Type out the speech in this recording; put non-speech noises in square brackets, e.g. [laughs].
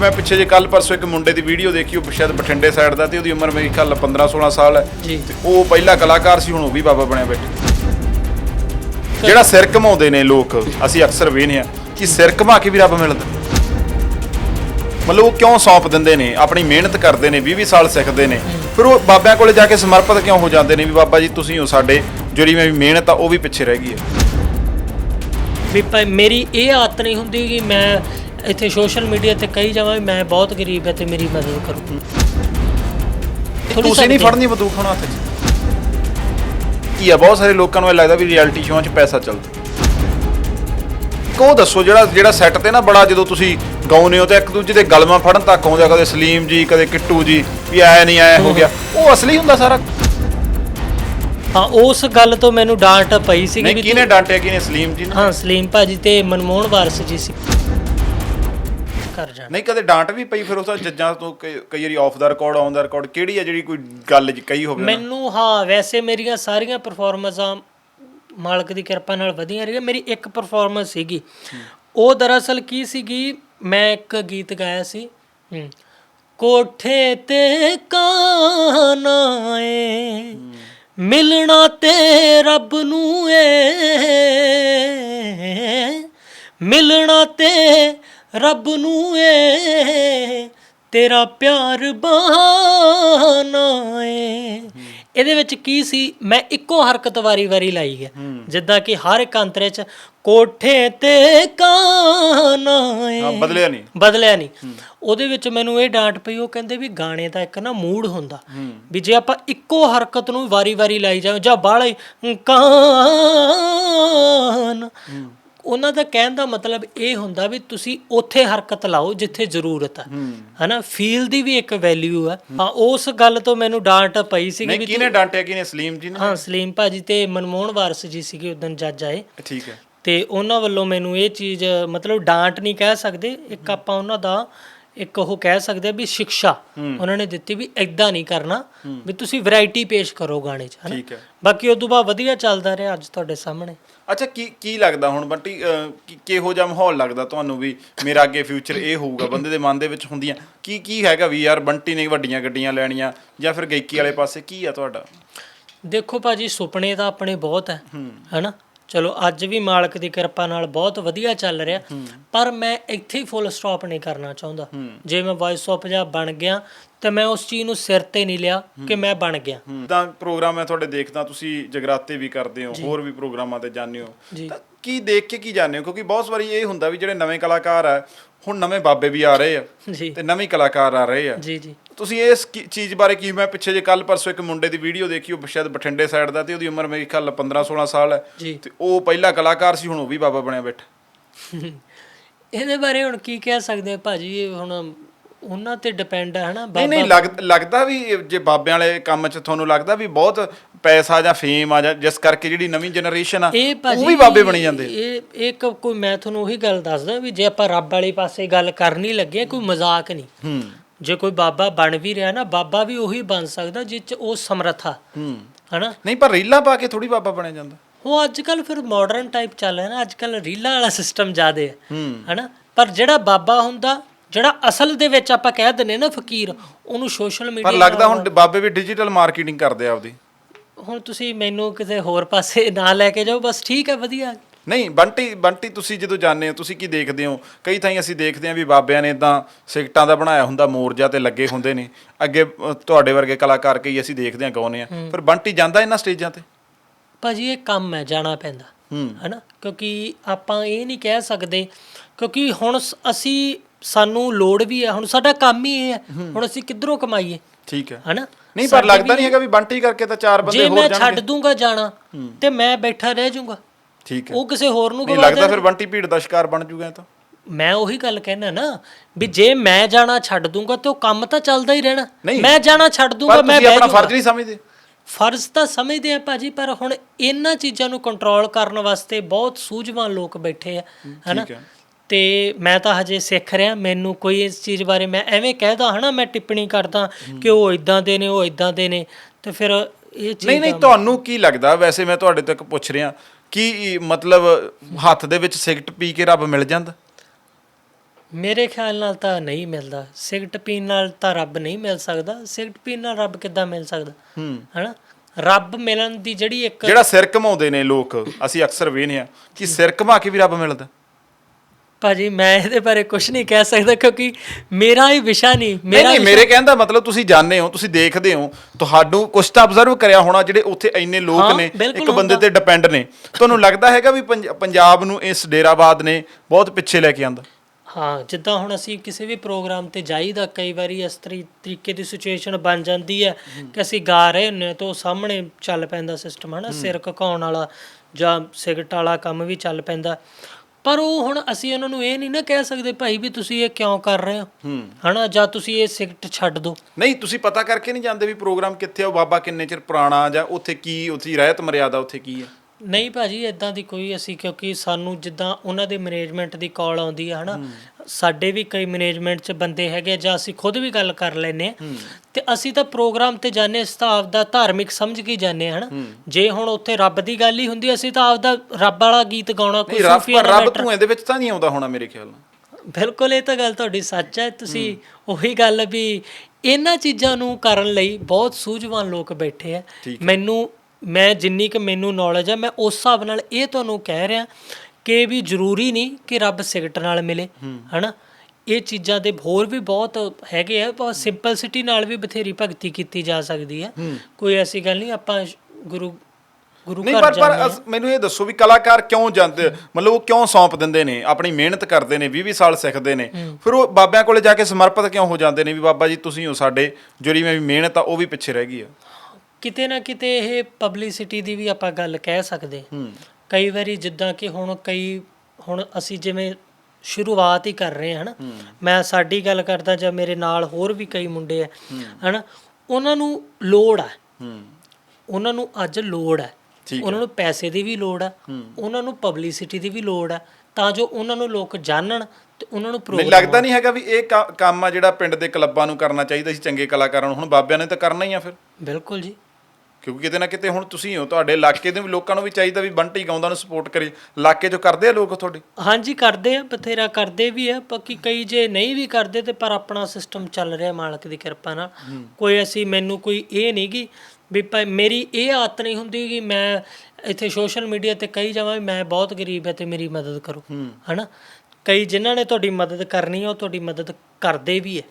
ਮੈਂ ਪਿੱਛੇ ਜੇ ਕੱਲ ਪਰਸੋਂ ਇੱਕ ਮੁੰਡੇ ਦੀ ਵੀਡੀਓ ਦੇਖੀ ਉਹ ਸ਼ਾਇਦ ਬਠਿੰਡੇ ਸਾਈਡ ਦਾ ਤੇ ਉਹਦੀ ਉਮਰ ਮੇਰੀ ਖਿਆਲ 15 16 ਸਾਲ ਹੈ। ਤੇ ਉਹ ਪਹਿਲਾ ਕਲਾਕਾਰ ਸੀ ਹੁਣ ਉਹ ਵੀ ਬਾਬਾ ਬਣਿਆ ਬੈਠਾ। ਜਿਹੜਾ ਸਿਰ ਘਮਾਉਂਦੇ ਨੇ ਲੋਕ ਅਸੀਂ ਅਕਸਰ ਵੇਖਦੇ ਆ ਕਿ ਸਿਰ ਘਮਾ ਕੇ ਵੀ ਰੱਬ ਮਿਲਦਾ। ਮਤਲਬ ਉਹ ਕਿਉਂ ਸੌਂਪ ਦਿੰਦੇ ਨੇ? ਆਪਣੀ ਮਿਹਨਤ ਕਰਦੇ ਨੇ 20 20 ਸਾਲ ਸਿੱਖਦੇ ਨੇ। ਫਿਰ ਉਹ ਬਾਬਿਆਂ ਕੋਲੇ ਜਾ ਕੇ ਸਮਰਪਿਤ ਕਿਉਂ ਹੋ ਜਾਂਦੇ ਨੇ ਵੀ ਬਾਬਾ ਜੀ ਤੁਸੀਂ ਹੋ ਸਾਡੇ ਜਿਹੜੀ ਮੇਰੀ ਮਿਹਨਤ ਆ ਉਹ ਵੀ ਪਿੱਛੇ ਰਹਿ ਗਈ ਹੈ। ਵੀ ਮੇਰੀ ਇਹ ਆਦਤ ਨਹੀਂ ਹੁੰਦੀ ਕਿ ਮੈਂ ਇੱਥੇ ਸੋਸ਼ਲ ਮੀਡੀਆ ਤੇ ਕਹੀ ਜਾਵਾਂ ਵੀ ਮੈਂ ਬਹੁਤ ਗਰੀਬ ਹਾਂ ਤੇ ਮੇਰੀ ਮਦਦ ਕਰੋ। ਥੋੜ੍ਹੀ ਤੁਸੀਂ ਨਹੀਂ। ਫੜਨੀ ਬੰਦੂਕ ਹੁਣ ਹੱਥ 'ਚ। ਕੀ ਆ ਬਹੁਤ ਸਾਰੇ ਲੋਕਾਂ ਨੂੰ ਇਹ ਲੱਗਦਾ ਵੀ ਰਿਐਲਿਟੀ ਸ਼ੋਅ 'ਚ ਪੈਸਾ ਚੱਲਦਾ। ਕੋ ਦੱਸੋ ਜਿਹੜਾ ਜਿਹੜਾ ਸੈੱਟ ਤੇ ਨਾ ਬੜਾ ਜਦੋਂ ਤੁਸੀਂ ਗਾਉਨੇ ਹੋ ਤੇ ਇੱਕ ਦੂਜੇ ਦੇ ਗਲਮਾਂ ਫੜਨ ਤੱਕ ਆਉਂਦਾ ਕਦੇ ਸਲੀਮ ਜੀ ਕਦੇ ਕਿੱਟੂ ਜੀ ਵੀ ਐ ਨਹੀਂ ਐ ਹੋ ਗਿਆ। ਉਹ ਅਸਲੀ ਹੁੰਦਾ ਸਾਰਾ। ਹਾਂ ਉਸ ਗੱਲ ਤੋਂ ਮੈਨੂੰ ਡਾਂਟ ਪਈ ਸੀਗੀ ਨਹੀਂ ਕਿਹਨੇ ਡਾਂਟਿਆ ਕਿਹਨੇ ਸਲੀਮ ਜੀ ਨੇ? ਹਾਂ ਸਲੀਮ ਭਾਜੀ ਤੇ ਮਨਮੋਹਨ ਵਾਰਸ ਜੀ ਸੀ। ਕਰ ਜਾਣ ਨਹੀਂ ਕਦੇ ਡਾਂਟ ਵੀ ਪਈ ਫਿਰ ਉਸ ਦਾ ਜੱਜਾਂ ਤੋਂ ਕਈ ਕਈ ਵਾਰੀ ਆਫ ਦਾ ਰਿਕਾਰਡ ਆਨ ਦਾ ਰਿਕਾਰਡ ਕਿਹੜੀ ਆ ਜਿਹੜੀ ਕੋਈ ਗੱਲ ਜੀ ਕਹੀ ਹੋਵੇ ਨਾ? ਮੈਨੂੰ ਹਾਂ ਵੈਸੇ ਮੇਰੀਆਂ ਸਾਰੀਆਂ ਪਰਫਾਰਮੈਂਸਾਂ ਮਾਲਕ ਦੀ ਕਿਰਪਾ ਨਾਲ ਵਧੀਆ ਰਹੀਆਂ। ਮੇਰੀ ਇੱਕ ਪਰਫਾਰਮੈਂਸ ਸੀਗੀ। ਉਹ ਦਰਅਸਲ ਕੀ ਸੀਗੀ? ਮੈਂ ਇੱਕ ਗੀਤ ਗਾਇਆ ਸੀ। ਹਮ, ਕੋਠੇ ਤੇ ਕਾਨਾ ਏ ਮਿਲਣਾ ਤੇ ਰੱਬ ਨੂੰ ਏ ਮਿਲਣਾ ਤੇ ਰੱਬ ਨੂੰ ਏ ਤੇਰਾ ਪਿਆਰ ਬਹਾਨਾ ਏ। ਇਹਦੇ ਵਿੱਚ ਕੀ ਸੀ? ਮੈਂ ਇੱਕੋ ਹਰਕਤ ਵਾਰੀ-ਵਾਰੀ ਲਾਈ ਹੈ। ਜਿੱਦਾਂ ਕਿ ਹਰ ਇੱਕ ਅੰਤਰੇ ਚ ਕੋਠੇ ਤੇ ਕਾਨਾ ਏ। ਹਾਂ, ਬਦਲਿਆ ਨਹੀਂ। ਬਦਲਿਆ ਨਹੀਂ। ਉਹਦੇ ਵਿੱਚ ਮੈਨੂੰ ਇਹ ਡਾਂਟ ਪਈ ਉਹ ਕਹਿੰਦੇ ਵੀ ਗਾਣੇ ਦਾ ਇੱਕ ਨਾ ਮੂਡ ਹੁੰਦਾ। ਵੀ ਜੇ ਆਪਾਂ ਇੱਕੋ ਹਰਕਤ ਨੂੰ ਵਾਰੀ-ਵਾਰੀ ਲਾਈ ਜਾਵਾਂ ਜਾਂ ਬਾਲੇ ਕਾਨ। ਉਹਨਾਂ ਦਾ ਕਹਿਣ ਦਾ ਮਤਲਬ ਇਹ ਹੁੰਦਾ ਵੀ ਤੁਸੀਂ ਉੱਥੇ ਹਰਕਤ ਲਾਓ ਜਿੱਥੇ ਜ਼ਰੂਰਤ ਹੈ। ਹਨਾ ਫੀਲ ਦੀ ਵੀ ਇੱਕ ਵੈਲਿਊ ਹੈ ਹਾਂ ਉਸ ਗੱਲ ਤੋਂ ਮੈਨੂੰ ਡਾਂਟ ਪਈ ਨਹੀਂ ਵੀ ਕਿਹਨੇ ਡਾਂਟਿਆ ਕਿਹਨੇ? ਸਲੀਮ ਜੀ ਨੇ? ਹਾਂ ਸਲੀਮ ਭਾਜੀ ਤੇ ਮਨਮੋਹਨ ਵਾਰਸ ਜੀ ਸੀਗੇ ਉਦੋਂ ਜੱਜ ਆਏ। ਠੀਕ ਹੈ। ਤੇ ਉਹਨਾਂ ਵੱਲੋਂ ਮੈਨੂੰ ਇਹ ਚੀਜ਼ ਮਤਲਬ ਡਾਂਟ ਨਹੀਂ ਕਹਿ ਸਕਦੇ ਇੱਕ ਆਪਾਂ ਉਹਨਾਂ ਦਾ ਇੱਕ ਉਹ ਕਹਿ ਸਕਦੇ ਆ ਵੀ ਸਿੱਖਿਆ ਉਹਨਾਂ ਨੇ ਦਿੱਤੀ ਵੀ ਐਦਾਂ ਨਹੀਂ ਕਰਨਾ ਵੀ ਤੁਸੀਂ ਵੈਰਾਈਟੀ ਪੇਸ਼ ਕਰੋ ਗਾਣੇ 'ਚ ਹਨਾ? ਠੀਕ ਹੈ। ਬਾਕੀ ਉਦੋਂ ਬਾਅਦ ਵਧੀਆ ਚੱਲਦਾ ਰਿਹਾ ਅੱਜ ਤੁਹਾਡੇ ਸਾਹਮਣੇ। ਅੱਛਾ ਕੀ ਕੀ ਲੱਗਦਾ ਹੁਣ ਬੰਟੀ ਅਹ, ਕੀ ਕਿਹੋ ਜਿਹਾ ਮਾਹੌਲ ਲੱਗਦਾ ਤੁਹਾਨੂੰ ਵੀ ਮੇਰਾ ਅੱਗੇ ਫਿਊਚਰ ਇਹ ਹੋਊਗਾ ਬੰਦੇ ਦੇ ਮਨ ਦੇ ਵਿੱਚ ਹੁੰਦੀਆਂ ਕੀ ਕੀ ਹੈਗਾ ਵੀ ਯਾਰ ਬੰਟੀ ਨੇ ਵੱਡੀਆਂ ਗੱਡੀਆਂ ਲੈਣੀਆਂ ਜਾਂ ਫਿਰ ਗਾਇਕੀ ਵਾਲੇ ਪਾਸੇ ਕੀ ਆ ਤੁਹਾਡਾ? ਦੇਖੋ ਭਾਜੀ ਸੁਪਨੇ ਤਾਂ ਆਪਣੇ ਬਹੁਤ ਹੈ ਹਨਾ? ਚਲੋ ਅੱਜ ਵੀ ਮਾਲਕ ਦੀ ਕਿਰਪਾ ਨਾਲ ਬਹੁਤ ਵਧੀਆ ਚੱਲ ਰਿਹਾ। ਪਰ ਮੈਂ ਇੱਥੇ ਹੀ ਫੁੱਲ ਸਟਾਪ ਨਹੀਂ ਕਰਨਾ ਚਾਹੁੰਦਾ। ਜੇ ਮੈਂ ਵਾਇਸ ਆਫ ਪੰਜਾਬ ਬਣ ਗਿਆ ਤੇ ਮੈਂ ਉਸ ਚੀਜ਼ ਨੂੰ ਸਿਰ ਤੇ ਨਹੀਂ ਲਿਆ ਕਿ ਮੈਂ ਬਣ ਗਿਆ। ਤਾਂ ਪ੍ਰੋਗਰਾਮ ਮੈਂ ਤੁਹਾਡੇ ਦੇਖਦਾ ਤੁਸੀਂ ਜਗਰਾਤੇ ਵੀ ਕਰਦੇ ਹੋ ਹੋਰ ਵੀ ਪ੍ਰੋਗਰਾਮਾਂ ਤੇ ਜਾਂਦੇ ਹੋ। ਤਾਂ ਕੀ ਦੇਖ ਕੇ ਕੀ ਜਾਂਦੇ ਹੋ? ਕਿਉਂਕਿ ਬਹੁਤ ਵਾਰੀ ਇਹ ਹੁੰਦਾ ਵੀ ਜਿਹੜੇ ਨਵੇਂ ਕਲਾਕਾਰ ਆ ਹੁਣ ਨਵੇਂ ਬਾਬੇ ਵੀ ਆ ਰਹੇ ਆ ਤੇ ਨਵੇਂ ਕਲਾਕਾਰ ਆ ਰਹੇ ਆ। ਜੀ ਜੀ। ਤੁਸੀਂ ਇਸ ਚੀਜ਼ ਬਾਰੇ ਕੀ ਮੈਂ ਪਿੱਛੇ ਜੇ ਕੱਲ ਪਰਸੋਂ ਇੱਕ ਮੁੰਡੇ ਦੀ ਵੀਡੀਓ ਦੇਖੀ ਉਹ ਸ਼ਾਇਦ ਬਠਿੰਡੇ ਸਾਈਡ ਦਾ ਤੇ ਉਹਦੀ ਉਮਰ ਮੇਰੀ ਖਿਆਲ 15 16 ਸਾਲ ਹੈ। ਤੇ ਉਹ ਪਹਿਲਾ ਕਲਾਕਾਰ ਸੀ ਹੁਣ ਉਹ ਵੀ ਬਾਬਾ ਬਣਿਆ ਬੈਠਾ। [laughs] ਇਹਦੇ ਬਾਰੇ ਹੁਣ ਕੀ ਕਹਿ ਸਕਦੇ ਆ? ਭਾਜੀ ਇਹ ਹੁਣ ਉਹਨਾਂ ਤੇ ਡਿਪੈਂਡ ਹੈ ਹਨਾ? ਨਹੀਂ ਨਹੀਂ ਲੱਗ- ਲੱਗਦਾ ਵੀ ਇਹ ਜੇ ਬਾਬਿਆਂ ਵਾਲੇ ਕੰਮ 'ਚ ਤੁਹਾਨੂੰ ਲੱਗਦਾ ਵੀ ਬਹੁਤ ਪੈਸਾ ਜਾਂ ਫੇਮ ਆ ਜਾਂ ਜਿਸ ਕਰਕੇ ਜਿਹੜੀ ਨਵੀਂ ਜਨਰੇਸ਼ਨ ਆ ਇਹ ਭਾਜੀ ਉਹ ਵੀ ਬਾਬੇ ਬਣੀ ਜਾਂਦੇ ਇਹ ਇੱਕ ਕੋਈ ਮੈਂ ਤੁਹਾਨੂੰ ਉਹੀ ਗੱਲ ਦੱਸਦਾ ਵੀ ਜੇ ਆਪਾਂ ਰੱਬ ਵਾਲੇ ਪਾਸੇ ਗੱਲ ਕਰਨੀ ਲੱਗੇ ਕੋਈ ਮਜ਼ਾਕ ਨਹੀਂ। ਹੂੰ। ਜੇ ਕੋਈ ਬਾਬਾ ਬਣ ਵੀ ਰਿਹਾ ਨਾ ਬਾਬਾ ਵੀ ਉਹੀ ਬਣ ਸਕਦਾ ਜਿਸ ਚ ਉਹ ਸਮਰੱਥਾ। ਹੂੰ। ਹਨਾ? ਨਹੀਂ ਪਰ ਰੀਲਾਂ ਪਾ ਕੇ ਥੋੜੀ ਬਾਬਾ ਬਣਿਆ ਜਾਂਦਾ। ਉਹ ਅੱਜ ਕੱਲ ਫਿਰ ਮਾਡਰਨ ਟਾਈਪ ਚੱਲ ਰਿਹਾ ਨਾ ਅੱਜ ਕੱਲ ਰੀਲਾਂ ਵਾਲਾ ਸਿਸਟਮ ਜ਼ਿਆਦੇ ਹੈ। ਹਨਾ? ਪਰ ਜਿਹੜਾ ਬਾਬਾ ਹੁੰਦਾ ਜਿਹੜਾ ਅਸਲ ਦੇ ਵਿੱਚ ਆਪਾਂ ਕਹਿ ਦਿੰਨੇ ਨਾ ਫਕੀਰ ਉਹਨੂੰ ਸੋਸ਼ਲ ਪਰ ਮੀਡੀਆ ਲੱਗਦਾ ਹੁਣ ਬਾਬੇ ਵੀ ਡਿਜੀਟਲ ਮਾਰਕੀਟਿੰਗ ਕਰਦੇ ਆ ਆਪਦੀ। ਹੁਣ ਤੁਸੀਂ ਮੈਨੂੰ ਕਿਸੇ ਹੋਰ ਪਾਸੇ ਨਾ ਲੈ ਕੇ ਜਾਓ ਬਸ ਠੀਕ ਹੈ ਵਧੀਆ। ਨਹੀਂ ਬੰਟੀ ਬੰਟੀ ਤੁਸੀਂ ਜਦੋਂ ਜਾਂਦੇ ਹੋ ਤੁਸੀਂ ਕੀ ਦੇਖਦੇ ਹੋ? ਕਈ ਥਾਈਂ ਅਸੀਂ ਦੇਖਦੇ ਹਾਂ ਵੀ ਬਾਬਿਆਂ ਨੇ ਇਦਾਂ ਸਿਗਟਾਂ ਦਾ ਬਣਾਇਆ ਹੁੰਦਾ ਮੋਰਜਾ ਤੇ ਲੱਗੇ ਹੁੰਦੇ ਨੇ। ਅੱਗੇ ਤੁਹਾਡੇ ਵਰਗੇ ਕਲਾਕਾਰ ਕਈ ਅਸੀਂ ਦੇਖਦੇ ਹਾਂ ਗਾਉਂਦੇ ਆ ਫਿਰ ਬੰਟੀ ਜਾਂਦਾ ਇਹਨਾਂ ਸਟੇਜਾਂ ਤੇ? ਭਾਜੀ ਇਹ ਕੰਮ ਹੈ ਜਾਣਾ ਪੈਂਦਾ। ਹਨਾ? ਕਿਉਂਕਿ ਆਪਾਂ ਇਹ ਨਹੀਂ ਕਹਿ ਸਕਦੇ ਕਿਉਂਕਿ ਹੁਣ ਅਸੀਂ ਸਾਨੂੰ ਲੋੜ ਵੀ ਹੈ ਹੁਣ ਸਾਡਾ ਕੰਮ ਹੀ ਇਹ ਹੈ ਹੁਣ ਅਸੀਂ ਕਿੱਧਰੋਂ ਕਮਾਈਏ? ਠੀਕ ਹੈ। ਹਨਾ? ਨਹੀਂ ਪਰ ਲੱਗਦਾ ਨਹੀਂ ਹੈਗਾ ਵੀ ਬੰਟੀ ਕਰਕੇ ਤਾਂ ਚਾਰ ਬੰਦੇ ਜੇ ਹੋਰ ਮੈਂ ਛੱਡ ਜਾਣਗੇ। ਦੂੰਗਾ ਜਾਣਾ ਤੇ ਮੈਂ ਬੈਠਾ ਰਹਿ ਜਾਊਂਗਾ ਠੀਕ ਹੈ। ਉਹ ਕਿਸੇ ਹੋਰ ਨੂੰ ਨਹੀਂ ਲੱਗਦਾ। ਫਿਰ ਬੰਟੀ ਭੀੜ ਦਾ ਸ਼ਿਕਾਰ ਬਣ ਜੂਗਾ ਤਾਂ। ਮੈਂ ਉਹੀ ਗੱਲ ਕਹਿਣਾ ਨਾ ਵੀ ਜੇ ਮੈਂ ਜਾਣਾ ਛੱਡ ਦੂੰਗਾ ਤੇ ਉਹ ਕੰਮ ਤਾਂ ਚੱਲਦਾ ਹੀ ਰਹਿਣਾ। ਮੈਂ ਜਾਣਾ ਛੱਡ ਦੂੰਗਾ ਪਰ ਮੈਂ ਤੁਸੀਂ ਬਹਿ ਆਪਣਾ ਜਾਊਂਗਾ ਫਰਜ਼ ਨਹੀਂ ਸਮਝਦੇ। ਫਰਜ਼ ਤਾਂ ਸਮਝਦੇ ਆ ਭਾਜੀ ਪਰ ਹੁਣ ਇਹਨਾਂ ਚੀਜ਼ਾਂ ਨੂੰ ਕੰਟਰੋਲ ਕਰਨ ਵਾਸਤੇ ਬਹੁਤ ਸੂਝਵਾਨ ਲੋਕ ਬੈਠੇ ਆ ਹਨਾ। ਤੇ ਮੈਂ ਤਾਂ ਹਜੇ ਸਿੱਖ ਰਿਹਾ ਮੈਨੂੰ ਕੋਈ ਇਸ ਚੀਜ਼ ਬਾਰੇ ਮੈਂ ਐਵੇਂ ਕਹਿਦਾ ਹਨਾ ਮੈਂ ਟਿੱਪਣੀ ਕਰਦਾ ਕਿ ਉਹ ਇਦਾਂ ਦੇ ਨੇ ਉਹ ਇਦਾਂ ਦੇ ਨੇ ਤੇ ਫਿਰ ਇਹ ਚੀਜ਼ ਨਹੀਂ ਨਹੀਂ ਤੁਹਾਨੂੰ ਕੀ ਲੱਗਦਾ? ਵੈਸੇ ਮੈਂ ਤੁਹਾਡੇ ਤੋਂ ਇੱਕ ਪੁੱਛ ਰਿਹਾ ਕੀ ਮਤਲਬ ਹੱਥ ਦੇ ਵਿੱਚ ਸਿਗਰਟ ਪੀ ਕੇ ਰੱਬ ਮਿਲ ਜਾਂਦਾ? ਮੇਰੇ ਖਿਆਲ ਨਾਲ ਤਾਂ ਨਹੀਂ ਮਿਲਦਾ। ਸਿਗਰਟ ਪੀਣ ਨਾਲ ਤਾਂ ਰੱਬ ਨਹੀਂ ਮਿਲ ਸਕਦਾ। ਸਿਗਰਟ ਪੀਣ ਨਾਲ ਰੱਬ ਕਿੱਦਾਂ ਮਿਲ ਸਕਦਾ? ਹਨਾ? ਰੱਬ ਮਿਲਣ ਦੀ ਜਿਹੜੀ ਇੱਕ ਜਿਹੜਾ ਸਿਰ ਘਮਾਉਂਦੇ ਨੇ ਲੋਕ ਅਸੀਂ ਅਕਸਰ ਵੇਖਦੇ ਆ ਕਿ ਸਿਰ ਘਮਾ ਕੇ ਵੀ ਰੱਬ ਮਿਲਦਾ। ਭਾਜੀ ਮੈਂ ਇਹਦੇ ਬਾਰੇ ਕੁਝ ਨਹੀਂ ਕਹਿ ਸਕਦਾ ਕਿਉਂਕਿ ਮੇਰਾ ਇਹ ਵਿਸ਼ਾ ਨਹੀਂ ਮੇਰਾ ਨਹੀਂ ਮੇਰੇ ਕਹਿਣ ਦਾ ਮਤਲਬ ਤੁਸੀਂ ਜਾਣਦੇ ਹੋ ਤੁਸੀਂ ਦੇਖਦੇ ਹੋ ਤੁਹਾਨੂੰ ਕੁਝ ਤਾਂ ਅਬਜ਼ਰਵ ਕਰਿਆ ਹੋਣਾ ਜਿਹੜੇ ਉੱਥੇ ਇੰਨੇ ਲੋਕ ਨੇ ਇੱਕ ਬੰਦੇ। ਤੇ ਡਿਪੈਂਡ ਨੇ। ਤੁਹਾਨੂੰ ਲੱਗਦਾ ਹੈਗਾ ਵੀ ਪੰਜ- ਪੰਜਾਬ ਨੂੰ ਇਸ ਡੇਰਾਬਾਦ ਨੇ ਬਹੁਤ ਪਿੱਛੇ ਲੈ ਕੇ ਆਂਦਾ? ਹਾਂ ਜਿੱਦਾਂ ਹੁਣ ਅਸੀਂ ਕਿਸੇ ਵੀ ਪ੍ਰੋਗਰਾਮ ਤੇ ਜਾਈਦਾ ਕਈ ਵਾਰੀ ਇਸ ਤਰੀ- ਤਰੀਕੇ ਦੀ ਸਿਚੁਏਸ਼ਨ ਬਣ ਜਾਂਦੀ ਹੈ ਕਿ ਅਸੀਂ ਗਾ ਰਹੇ ਹੁੰਨੇ ਤਾਂ ਉਹ ਸਾਹਮਣੇ ਚੱਲ ਪੈਂਦਾ ਸਿਸਟਮ ਹਨਾ? ਸਿਰ ਘਕਾਉਣ ਵਾਲਾ ਜਾਂ ਸਿਗਰਟ ਵਾਲਾ ਕੰਮ ਵੀ ਚੱਲ ਪੈਂਦਾ। ਪਰ ਉਹ ਹੁਣ ਅਸੀਂ ਉਹਨਾਂ ਨੂੰ ਇਹ ਨਹੀਂ ਨਾ ਕਹਿ ਸਕਦੇ ਭਾਈ ਵੀ ਤੁਸੀਂ ਇਹ ਕਿਉਂ ਕਰ ਰਹੇ ਹੋ? ਹਨਾ? ਜਾਂ ਤੁਸੀਂ ਇਹ ਸਿਗਰਟ ਛੱਡ ਦਿਓ। ਨਹੀਂ ਤੁਸੀਂ ਪਤਾ ਕਰਕੇ ਨਹੀਂ ਜਾਂਦੇ ਵੀ ਪ੍ਰੋਗਰਾਮ ਕਿੱਥੇ ਆ ਉਹ ਬਾਬਾ ਕਿੰਨੇ ਚਿਰ ਪੁਰਾਣਾ ਜਾਂ ਉੱਥੇ ਕੀ ਉੱਥੇ ਰਹਿਤ ਮਰਿਆਦਾ ਉੱਥੇ ਕੀ ਹੈ? ਨਹੀਂ ਭਾਜੀ ਇਦਾਂ ਦੀ ਕੋਈ ਅਸੀਂ ਕਿਉਂਕਿ ਸਾਨੂੰ ਜਿੱਦਾਂ ਉਹਨਾਂ ਦੇ ਮੈਨੇਜਮੈਂਟ ਦੀ ਕਾਲ ਆਉਂਦੀ ਹੈ ਹਨਾ ਸਾਡੇ ਵੀ ਕਈ ਮੈਨੇਜਮੈਂਟ 'ਚ ਬੰਦੇ ਹੈਗੇ ਆ, ਜਾਂ ਅਸੀਂ ਖੁਦ ਵੀ ਗੱਲ ਕਰ ਲੈਨੇ ਆ। ਤੇ ਅਸੀਂ ਤਾਂ ਪ੍ਰੋਗਰਾਮ ਤੇ ਜਾਂਦੇ ਇਸ ਤਾਂ ਆਪਦਾ ਧਾਰਮਿਕ ਸਮਝ ਕੇ ਜਾਂਦੇ ਹਨਾ। ਜੇ ਹੁਣ ਉੱਥੇ ਰੱਬ ਦੀ ਗੱਲ ਹੀ ਹੁੰਦੀ ਅਸੀਂ ਤਾਂ ਆਪਦਾ ਰੱਬ ਵਾਲਾ ਗੀਤ ਗਾਉਣਾ ਕੋਈ ਨਹੀਂ ਰੱਬ ਪਰ ਰੱਬ ਧੂਏ ਦੇ ਵਿੱਚ ਤਾਂ ਨਹੀਂ ਆਉਂਦਾ ਹੋਣਾ ਮੇਰੇ ਖਿਆਲ ਨਾਲ। ਬਿਲਕੁਲ ਇਹ ਤਾਂ ਗੱਲ ਤੁਹਾਡੀ ਸੱਚ ਹੈ ਤੁਸੀਂ ਉਹੀ ਗੱਲ ਵੀ ਇਹਨਾਂ ਚੀਜ਼ਾਂ ਨੂੰ ਕਰਨ ਲਈ ਬਹੁਤ ਸੂਝਵਾਨ ਲੋਕ ਬੈਠੇ ਆ। ਮੈਨੂੰ ਮੈਂ ਜਿੰਨੀ ਕਿ ਮੈਨੂੰ ਨੌਲੇਜ ਹੈ ਮੈਂ ਉਸ ਹਿਸਾਬ ਨਾਲ ਇਹ ਤੁਹਾਨੂੰ ਕਹਿ ਰਿਹਾ ਕਿ ਵੀ ਜ਼ਰੂਰੀ ਨਹੀਂ ਕਿ ਰੱਬ ਸਿਗਰਟ ਨਾਲ ਮਿਲੇ ਹਨਾ? ਇਹ ਚੀਜ਼ਾਂ ਦੇ ਹੋਰ ਵੀ ਬਹੁਤ ਹੈਗੇ ਆ ਬਹੁਤ ਸਿੰਪਲਸਿਟੀ ਨਾਲ ਵੀ ਬਥੇਰੀ ਭਗਤੀ ਕੀਤੀ ਜਾ ਸਕਦੀ ਹੈ। ਕੋਈ ਐਸੀ ਗੱਲ ਨਹੀਂ ਆਪਾਂ ਗੁਰੂ ਗੁਰੂ ਨਹੀਂ ਘਰ ਪਰ ਪਰ ਜਾਂਦੇ ਹਾਂ। ਅਸ- ਮੈਨੂੰ ਇਹ ਦੱਸੋ ਵੀ ਕਲਾਕਾਰ ਕਿਉਂ ਜਾਂਦੇ ਮਤਲਬ ਉਹ ਕਿਉਂ ਸੌਂਪ ਦਿੰਦੇ ਨੇ? ਆਪਣੀ ਮਿਹਨਤ ਕਰਦੇ ਨੇ 20 20 ਸਾਲ ਸਿੱਖਦੇ ਨੇ। ਫਿਰ ਉਹ ਬਾਬਿਆਂ ਕੋਲੇ ਜਾ ਕੇ ਸਮਰਪਿਤ ਕਿਉਂ ਹੋ ਜਾਂਦੇ ਨੇ ਵੀ ਬਾਬਾ ਜੀ ਤੁਸੀਂ ਹੋ ਸਾਡੇ ਜਿਹੜੀ ਮੇਰੀ ਮਿਹਨਤ ਆ ਉਹ ਵੀ ਪਿੱਛੇ ਰਹਿ ਗਈ ਆ? ਕਿਤੇ ਨਾ ਕਿਤੇ ਇਹ ਪਬਲਿਸਿਟੀ ਦੀ ਵੀ ਆਪਾਂ ਗੱਲ ਕਹਿ ਸਕਦੇ ਹਾਂ। ਕਈ ਵਾਰੀ ਜਿੱਦਾਂ ਕਿ ਹੁਣ ਕਈ ਹੁਣ ਅਸੀਂ ਜਿਵੇਂ ਸ਼ੁਰੂਆਤ ਹੀ ਕਰ ਰਹੇ ਹਾਂ ਹਨਾ। ਮੈਂ ਸਾਡੀ ਗੱਲ ਕਰਦਾ ਜਾਂ ਮੇਰੇ ਨਾਲ ਹੋਰ ਵੀ ਕਈ ਮੁੰਡੇ ਆ ਹਨਾ। ਉਹਨਾਂ ਨੂੰ ਲੋੜ ਆ। ਹੂੰ। ਉਹਨਾਂ ਨੂੰ ਅੱਜ ਲੋੜ ਠੀਕ ਉਹਨਾਂ ਨੂੰ ਪੈਸੇ ਦੀ ਵੀ ਲੋੜ ਆ। ਉਹਨਾਂ ਨੂੰ ਪਬਲਿਸਿਟੀ ਦੀ ਵੀ ਲੋੜ ਆ। ਤਾਂ ਜੋ ਉਹਨਾਂ ਨੂੰ ਲੋਕ ਜਾਣਨ ਤੇ ਉਹਨਾਂ ਨੂੰ ਪ੍ਰੋਗਰਾਮ ਲੱਗਦਾ ਨਹੀਂ ਹੈਗਾ ਵੀ ਇਹ ਕੰਮ ਆ ਜਿਹੜਾ ਪਿੰਡ ਦੇ ਕਲੱਬਾਂ ਨੂੰ ਕਰਨਾ ਚਾਹੀਦਾ ਸੀ ਚੰਗੇ ਕਲਾਕਾਰਾਂ ਨੂੰ। ਹੁਣ ਬਾਬਿਆਂ ਨੇ ਤਾਂ ਕਰਨਾ ਹੀ ਆ ਫਿਰ। ਬਿਲਕੁਲ ਜੀ। ਕਿਉਂਕਿ ਕਿਤੇ ਨਾ ਕਿਤੇ ਹੁਣ ਤੁਸੀਂ ਹੋ ਤੁਹਾਡੇ ਇਲਾਕੇ ਦੇ ਵੀ ਲੋਕਾਂ ਨੂੰ ਵੀ ਚਾਹੀਦਾ ਵੀ ਬੰਟੀ ਗਾਉਂਦਾ ਨੂੰ ਸਪੋਰਟ ਕਰੀ। ਇਲਾਕੇ 'ਚੋਂ ਕਰਦੇ ਆ ਲੋਕ ਤੁਹਾਡੇ? ਹਾਂਜੀ ਕਰਦੇ ਆ ਬਥੇਰਾ ਕਰਦੇ ਵੀ ਆ ਬਾਕੀ ਕਈ ਜੇ ਨਹੀਂ ਵੀ ਕਰਦੇ ਤੇ ਪਰ ਆਪਣਾ ਸਿਸਟਮ ਚੱਲ ਰਿਹਾ ਮਾਲਕ ਦੀ ਕਿਰਪਾ ਨਾਲ। ਕੋਈ ਅਸੀਂ ਮੈਨੂੰ ਕੋਈ ਇਹ ਨਹੀਂ ਗੀ ਵੀ ਭਾਈ ਮੇਰੀ ਇਹ ਆਦਤ ਨਹੀਂ ਹੁੰਦੀ ਕਿ ਮੈਂ ਇੱਥੇ ਸੋਸ਼ਲ ਮੀਡੀਆ ਤੇ ਕਹੀ ਜਾਵਾਂ ਵੀ ਮੈਂ ਬਹੁਤ ਗਰੀਬ ਹੈ ਤੇ ਮੇਰੀ ਮਦਦ ਕਰੋ। ਹਨਾ? ਕਈ ਜਿਨ੍ਹਾਂ ਨੇ ਤੁਹਾਡੀ ਮਦਦ ਕਰਨੀ ਹੈ ਉਹ ਤੁਹਾਡੀ ਮਦਦ ਕਰਦੇ ਵੀ ਹੈ।